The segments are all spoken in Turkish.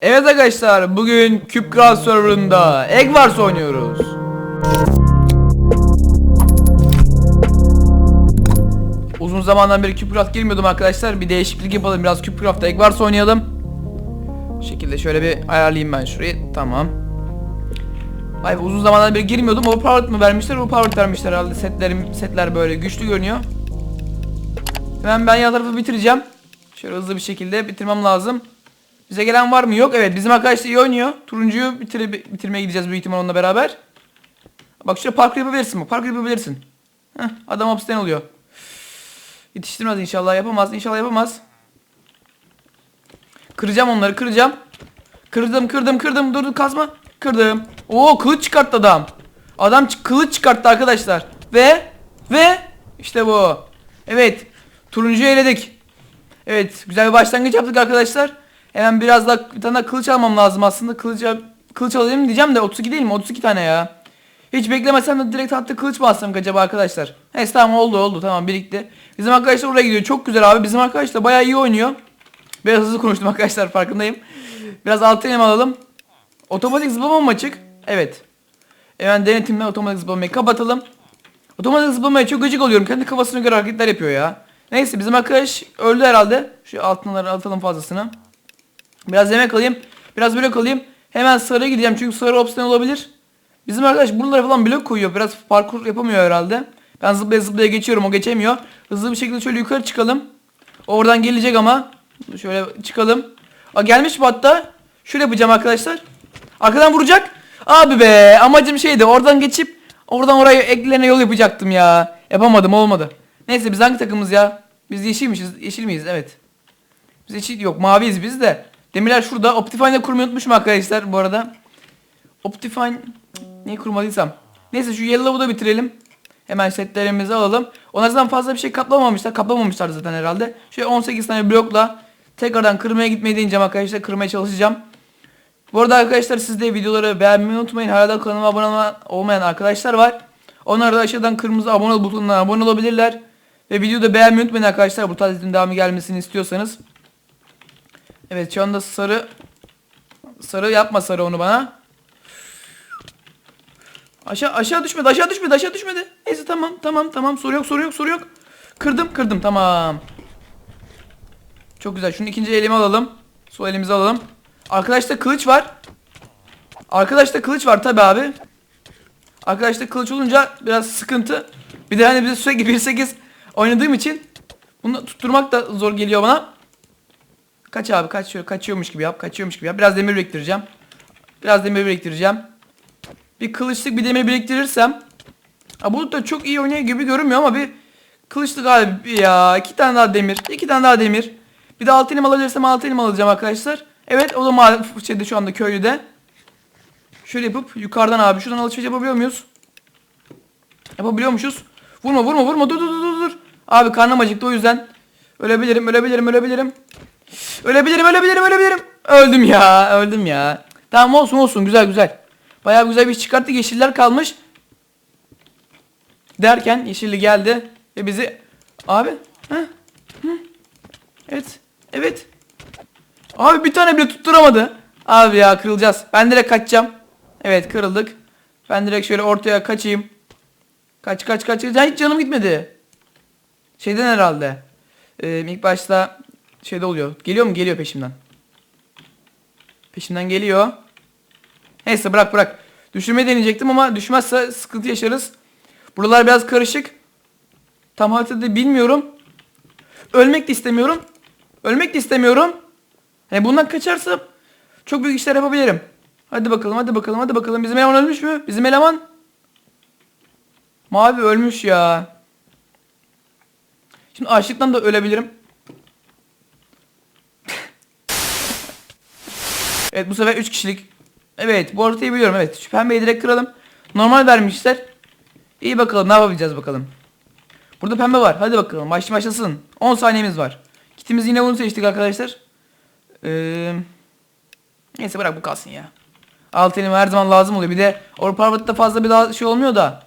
Evet arkadaşlar bugün Cubecraft serverında Egg Wars oynuyoruz. Uzun zamandan beri Cubecraft girmiyordum arkadaşlar. Bir değişiklik yapalım. Biraz Cubecraft'ta Egg Wars oynayalım. Bu şekilde şöyle bir ayarlayayım ben şurayı. Tamam. Ay uzun zamandan beri girmiyordum. Overpowered mı vermişler? Overpowered vermişler herhalde. Setlerim, setler böyle güçlü görünüyor. Hemen ben yan tarafı bitireceğim. Şöyle hızlı bir şekilde bitirmem lazım. Bize gelen var mı? Yok. Evet bizim arkadaş da iyi oynuyor. Turuncuyu bitire, bitirmeye gideceğiz büyük ihtimal onunla beraber. Bak şurada parkur yapabilirsin bak. Parkur yapabilirsin. Heh, adam hapisten oluyor. Yetiştirmez inşallah yapamaz. İnşallah yapamaz. Kıracağım onları kıracağım. Kırdım kırdım kırdım. Dur kazma. Kırdım. Oo kılıç çıkarttı adam. Adam kılıç çıkarttı arkadaşlar. Ve ve işte bu. Evet. Turuncuyu eledik. Evet güzel bir başlangıç yaptık arkadaşlar. Hemen biraz daha bir tane daha kılıç almam lazım aslında. Kılıç, kılıç alayım diyeceğim de 32 değil mi? 32 tane ya. Hiç beklemesem de direkt hatta kılıç mı alsam acaba arkadaşlar? Neyse tamam oldu oldu tamam birlikte. Bizim arkadaşlar oraya gidiyor. Çok güzel abi. Bizim arkadaş da bayağı iyi oynuyor. Biraz hızlı konuştum arkadaşlar farkındayım. Biraz altın elma alalım. Otomatik zıplama mı açık? Evet. Hemen denetimle otomatik zıplamayı kapatalım. Otomatik zıplamaya çok gıcık oluyorum. Kendi kafasına göre hareketler yapıyor ya. Neyse bizim arkadaş öldü herhalde. Şu altınları atalım fazlasını. Biraz yemek alayım. Biraz blok alayım. Hemen sarıya gideceğim çünkü sarı opsiyon olabilir. Bizim arkadaş buralara falan blok koyuyor. Biraz parkur yapamıyor herhalde. Ben zıplaya zıplaya geçiyorum o geçemiyor. Hızlı bir şekilde şöyle yukarı çıkalım. Oradan gelecek ama. Şöyle çıkalım. Aa, gelmiş bu hatta. Şöyle yapacağım arkadaşlar. Arkadan vuracak. Abi be amacım şeydi oradan geçip oradan oraya eklerine yol yapacaktım ya. Yapamadım olmadı. Neyse biz hangi takımız ya? Biz yeşilmişiz. Yeşil miyiz? Evet. Biz yeşil yok maviyiz biz de. Demirler şurada. Optifine'de kurmayı unutmuşum arkadaşlar bu arada. Optifine neyi kurmadıysam. Neyse şu yellow'u da bitirelim. Hemen setlerimizi alalım. Onlar zaten fazla bir şey kaplamamışlar. Kaplamamışlar zaten herhalde. Şöyle 18 tane blokla tekrardan kırmaya gitmeyi deneyeceğim arkadaşlar. Kırmaya çalışacağım. Bu arada arkadaşlar siz de videoları beğenmeyi unutmayın. Hala kanalıma abone olma- olmayan arkadaşlar var. Onlar da aşağıdan kırmızı abone ol butonuna abone olabilirler. Ve videoyu beğenmeyi unutmayın arkadaşlar. Bu tarz devamı gelmesini istiyorsanız. Evet şu anda sarı sarı yapma sarı onu bana. Aşağı aşağı düşmedi aşağı düşmedi aşağı düşmedi. Neyse tamam tamam tamam soru yok soru yok soru yok. Kırdım kırdım tamam. Çok güzel şunu ikinci elime alalım. Sol elimize alalım. Arkadaşta kılıç var. Arkadaşta kılıç var tabi abi. Arkadaşta kılıç olunca biraz sıkıntı. Bir de hani bize sürekli 1.8 oynadığım için bunu tutturmak da zor geliyor bana. Kaç abi kaç şöyle kaçıyormuş gibi yap kaçıyormuş gibi yap. Biraz demir biriktireceğim. Biraz demir biriktireceğim. Bir kılıçlık bir demir biriktirirsem. Ha, bu da çok iyi oynuyor gibi görünmüyor ama bir kılıçlık abi ya. iki tane daha demir. iki tane daha demir. Bir de altın elim alabilirsem altın elim alacağım arkadaşlar. Evet o da maden şeyde şu anda köylüde. Şöyle yapıp yukarıdan abi şuradan alışveriş yapabiliyor muyuz? Yapabiliyormuşuz. Vurma vurma vurma dur dur dur dur. Abi karnım acıktı o yüzden. Ölebilirim ölebilirim ölebilirim. Ölebilirim ölebilirim ölebilirim. Öldüm ya öldüm ya. Tamam olsun olsun. Güzel güzel. Bayağı güzel bir iş çıkarttık. Yeşiller kalmış. Derken yeşilli geldi ve bizi abi heh, hı, evet evet. Abi bir tane bile tutturamadı. Abi ya kırılacağız. Ben direkt kaçacağım. Evet kırıldık. Ben direkt şöyle ortaya kaçayım. Kaç kaç kaç. Hiç canım gitmedi. Şeyden herhalde. Ee, ilk başta şeyde oluyor geliyor mu geliyor peşimden peşimden geliyor neyse bırak bırak düşürmeyi deneyecektim ama düşmezse sıkıntı yaşarız Buralar biraz karışık. Tam haritada bilmiyorum. Ölmek de istemiyorum. Ölmek de istemiyorum. Hani bundan kaçarsam çok büyük işler yapabilirim. Hadi bakalım hadi bakalım hadi bakalım. Bizim eleman ölmüş mü? Bizim eleman. Mavi ölmüş ya. Şimdi açlıktan da ölebilirim. Evet bu sefer 3 kişilik. Evet bu haritayı biliyorum evet. Şu pembeyi direkt kıralım. Normal vermişler. İyi bakalım ne yapabileceğiz bakalım. Burada pembe var. Hadi bakalım baş başlasın. 10 saniyemiz var. Kitimizi yine bunu seçtik arkadaşlar. Ee, neyse bırak bu kalsın ya. Alt her zaman lazım oluyor. Bir de Avrupa Harvard'da fazla bir şey olmuyor da.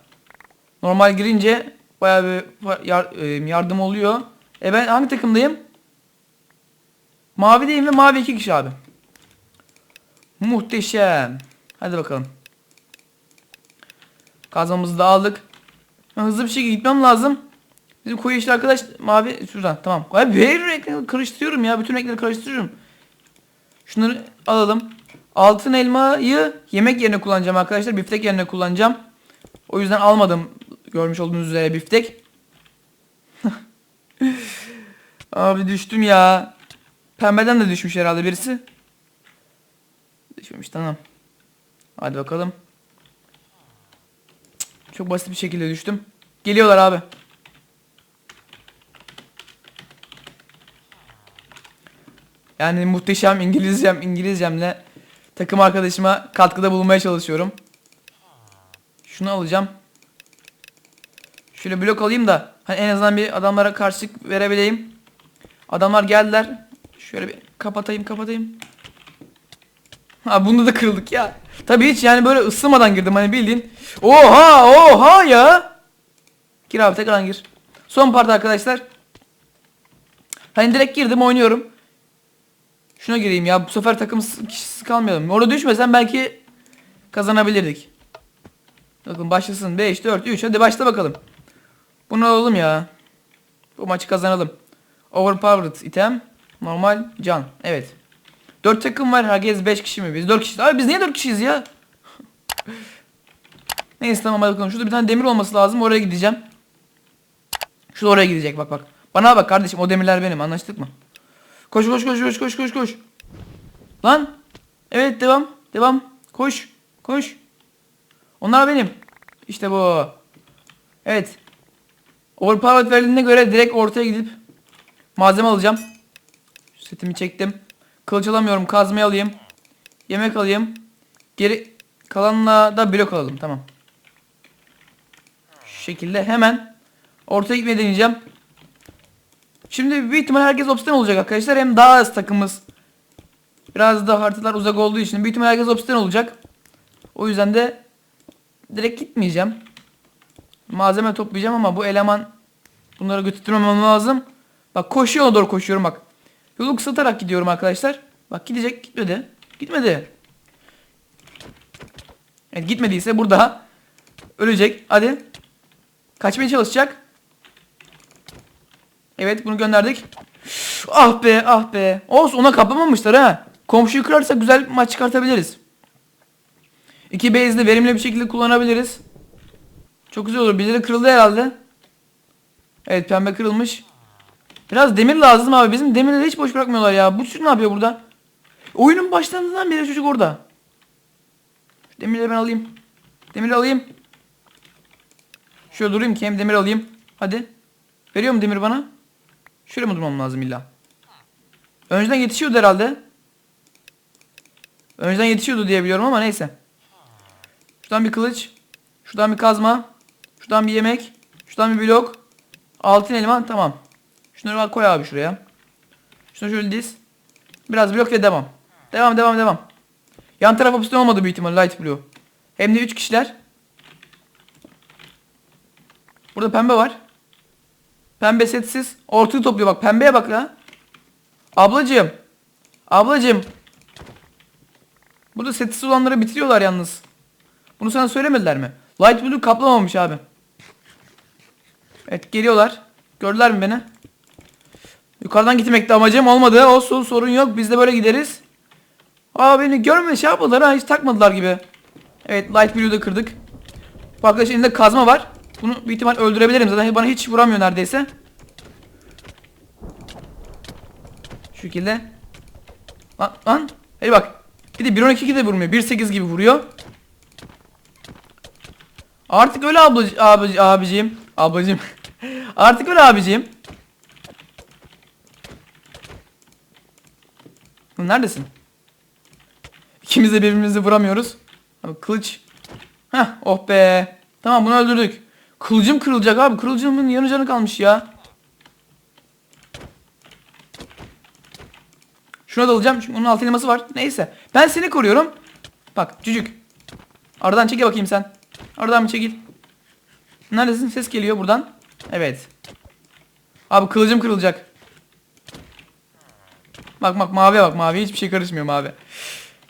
Normal girince bayağı bir yardım oluyor. E ben hangi takımdayım? Mavideyim ve mavi iki kişi abi. Muhteşem. Hadi bakalım. Kazmamızı da aldık. Hızlı bir şekilde gitmem lazım. Bizim koyu yeşil arkadaş mavi şuradan tamam. Abi her renkleri karıştırıyorum ya. Bütün renkleri karıştırıyorum. Şunları alalım. Altın elmayı yemek yerine kullanacağım arkadaşlar. Biftek yerine kullanacağım. O yüzden almadım. Görmüş olduğunuz üzere biftek. Abi düştüm ya. Pembeden de düşmüş herhalde birisi. Düşmemiş tamam. Hadi bakalım. Çok basit bir şekilde düştüm. Geliyorlar abi. Yani muhteşem İngilizcem İngilizcemle takım arkadaşıma katkıda bulunmaya çalışıyorum. Şunu alacağım. Şöyle blok alayım da hani en azından bir adamlara karşılık verebileyim. Adamlar geldiler. Şöyle bir kapatayım kapatayım. Ha bunda da kırıldık ya. Tabii hiç yani böyle ısınmadan girdim hani bildiğin. Oha oha ya. Gir abi tekrardan gir. Son part arkadaşlar. Hani direkt girdim oynuyorum. Şuna gireyim ya bu sefer takım s- kişisi kalmayalım. Orada düşmesen belki kazanabilirdik. Bakın başlasın 5 4 3 hadi başla bakalım. Bunu alalım ya. Bu maçı kazanalım. Overpowered item. Normal can. Evet. 4 takım var. Herkes 5 kişi mi? Biz 4 kişiyiz. Abi biz niye 4 kişiyiz ya? Neyse tamam hadi bakalım. Şurada bir tane demir olması lazım. Oraya gideceğim. Şu oraya gidecek bak bak. Bana bak kardeşim o demirler benim. Anlaştık mı? Koş koş koş koş koş koş koş. Lan. Evet devam. Devam. Koş. Koş. Onlar benim. İşte bu. Evet. Overpowered verildiğine göre direkt ortaya gidip malzeme alacağım. Setimi çektim. Kılıç alamıyorum. Kazmayı alayım. Yemek alayım. Geri kalanla da blok alalım. Tamam. Şu şekilde hemen ortaya gitmeye deneyeceğim. Şimdi büyük ihtimal herkes obsidian olacak arkadaşlar. Hem daha az takımız. Biraz da haritalar uzak olduğu için büyük ihtimal herkes obsidian olacak. O yüzden de direkt gitmeyeceğim. Malzeme toplayacağım ama bu eleman bunları götürmemem lazım. Bak koşuyor doğru koşuyorum bak. Yolu kısaltarak gidiyorum arkadaşlar. Bak gidecek gitmedi. Gitmedi. Evet gitmediyse burada ölecek. Hadi. Kaçmaya çalışacak. Evet bunu gönderdik. Ah be ah be. Olsun ona kaplamamışlar ha. Komşuyu kırarsa güzel bir maç çıkartabiliriz. İki base'de verimli bir şekilde kullanabiliriz. Çok güzel olur. Birileri kırıldı herhalde. Evet pembe kırılmış. Biraz demir lazım abi. Bizim demirleri hiç boş bırakmıyorlar ya. Bu çocuk ne yapıyor burada? Oyunun başlandığından beri çocuk orada. Şu demirleri ben alayım. Demiri alayım. Şöyle durayım ki hem demir alayım. Hadi. Veriyor mu demir bana? Şöyle mi durmam lazım illa? Önceden yetişiyordu herhalde. Önceden yetişiyordu diye biliyorum ama neyse. Şuradan bir kılıç. Şuradan bir kazma. Şuradan bir yemek. Şuradan bir blok. Altın elma tamam. Şunları bak koy abi şuraya. Şunu şöyle diz. Biraz blok ve devam. Devam devam devam. Yan taraf opsiyon olmadı büyük ihtimal light blue. Hem de 3 kişiler. Burada pembe var. Pembe setsiz. Ortayı topluyor bak. Pembeye bak la. Ablacığım. Ablacığım. Burada setsiz olanları bitiriyorlar yalnız. Bunu sana söylemediler mi? Light blue kaplamamış abi. Evet geliyorlar. Gördüler mi beni? Yukarıdan gitmekte amacım olmadı. Olsun sorun yok. Biz de böyle gideriz. Aa beni görmedi şey yapmadılar ha hiç takmadılar gibi. Evet light blue'yu da kırdık. Bu arkadaşın elinde kazma var. Bunu bir ihtimal öldürebilirim zaten bana hiç vuramıyor neredeyse. Şu şekilde. Lan lan. Hadi bak. Bir de 1.12 de vurmuyor. 1.8 gibi vuruyor. Artık öyle ablacı, abici. Ablacığım. Artık öyle abiciğim. Neredesin? İkimiz de birbirimizi vuramıyoruz. Abi kılıç. Heh oh be. Tamam bunu öldürdük. Kılıcım kırılacak abi. Kılıcımın yanı canı kalmış ya. Şuna da alacağım çünkü onun altı elması var. Neyse. Ben seni koruyorum. Bak cücük. Aradan çekil bakayım sen. Aradan bir çekil. Neredesin? Ses geliyor buradan. Evet. Abi kılıcım kırılacak. Bak bak maviye bak mavi hiçbir şey karışmıyor mavi.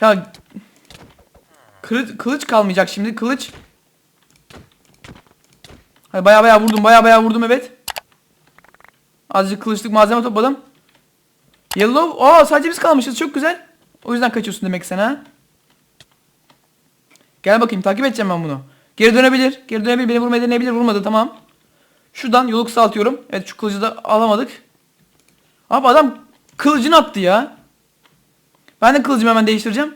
Ya kılıç, kılıç kalmayacak şimdi. Kılıç. Hadi baya baya vurdum. Baya baya vurdum evet. Azıcık kılıçlık malzeme topladım. Yellow. Aa sadece biz kalmışız. Çok güzel. O yüzden kaçıyorsun demek sen ha. Gel bakayım takip edeceğim ben bunu. Geri dönebilir. Geri dönebilir. Beni vurmaya deneyebilir. Vurmadı tamam. Şuradan yolu kısaltıyorum. Evet şu kılıcı da alamadık. Abi adam kılıcını attı ya. Ben de kılıcımı hemen değiştireceğim.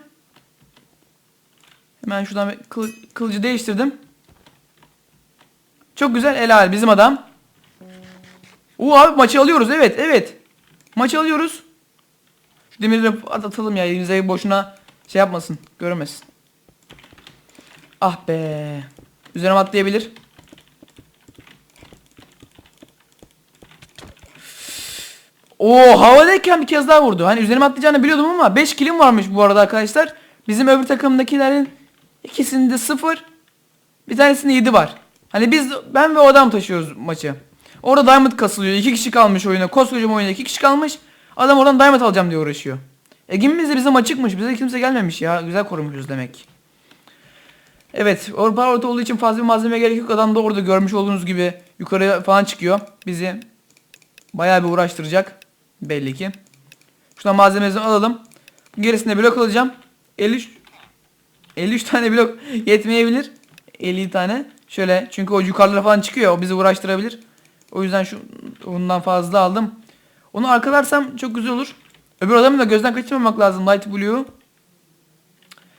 Hemen şuradan kılı- kılıcı değiştirdim. Çok güzel helal bizim adam. Oo abi maçı alıyoruz evet evet. Maçı alıyoruz. Şu demirleri at- atalım ya elimize boşuna şey yapmasın görmesin. Ah be. Üzerime atlayabilir. Oo havadayken bir kez daha vurdu. Hani üzerime atlayacağını biliyordum ama 5 kilim varmış bu arada arkadaşlar. Bizim öbür takımdakilerin ikisinde 0 bir tanesinde 7 var. Hani biz ben ve o adam taşıyoruz maçı. Orada diamond kasılıyor. 2 kişi kalmış oyuna. Koskocaman oyunda 2 kişi kalmış. Adam oradan diamond alacağım diye uğraşıyor. E gemimiz de bizim açıkmış. Bize kimse gelmemiş ya. Güzel korumuşuz demek. Evet, Avrupa orta olduğu için fazla bir malzeme gerek yok. Adam da orada görmüş olduğunuz gibi yukarıya falan çıkıyor. Bizi bayağı bir uğraştıracak belli ki. Şuradan malzememizi alalım. Gerisine blok alacağım. 53 53 tane blok yetmeyebilir. 50 tane. Şöyle çünkü o yukarılara falan çıkıyor. O bizi uğraştırabilir. O yüzden şu bundan fazla aldım. Onu arkalarsam çok güzel olur. Öbür adamı da gözden kaçırmamak lazım. Light Blue'yu.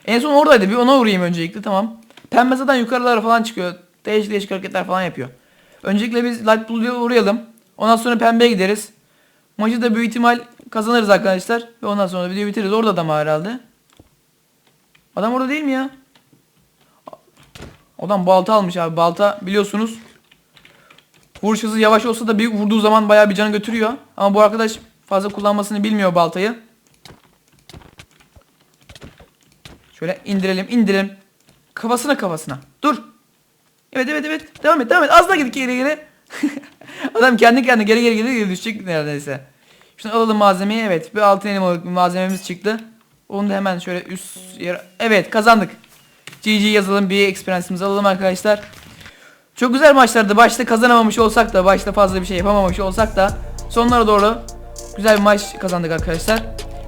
En son oradaydı. Bir ona vurayım öncelikle. Tamam. Pembe zaten yukarılara falan çıkıyor. Değişik değişik hareketler falan yapıyor. Öncelikle biz Light Blue'ya uğrayalım. Ondan sonra pembeye gideriz. Maçı da büyük ihtimal kazanırız arkadaşlar. Ve ondan sonra videoyu bitiririz. Orada adam var herhalde. Adam orada değil mi ya? Adam balta almış abi. Balta biliyorsunuz. Vuruş hızı yavaş olsa da bir vurduğu zaman bayağı bir canı götürüyor. Ama bu arkadaş fazla kullanmasını bilmiyor baltayı. Şöyle indirelim indirelim. Kafasına kafasına. Dur. Evet evet evet. Devam et devam et. Az daha git geri geri. Adam kendi kendine geri geri geri geri düşecek neredeyse. Şunu alalım malzemeyi. Evet. Bir altın elmalık malzememiz çıktı. Onu da hemen şöyle üst yere. Evet kazandık. GG yazalım. Bir experience'imizi alalım arkadaşlar. Çok güzel maçlardı. Başta kazanamamış olsak da, başta fazla bir şey yapamamış olsak da sonlara doğru güzel bir maç kazandık arkadaşlar.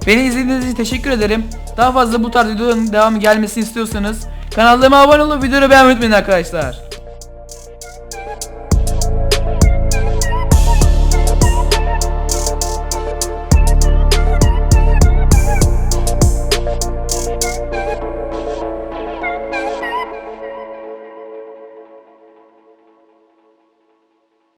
Beni izlediğiniz için teşekkür ederim. Daha fazla bu tarz videoların devamı gelmesini istiyorsanız kanalıma abone olup videoyu beğenmeyi unutmayın arkadaşlar.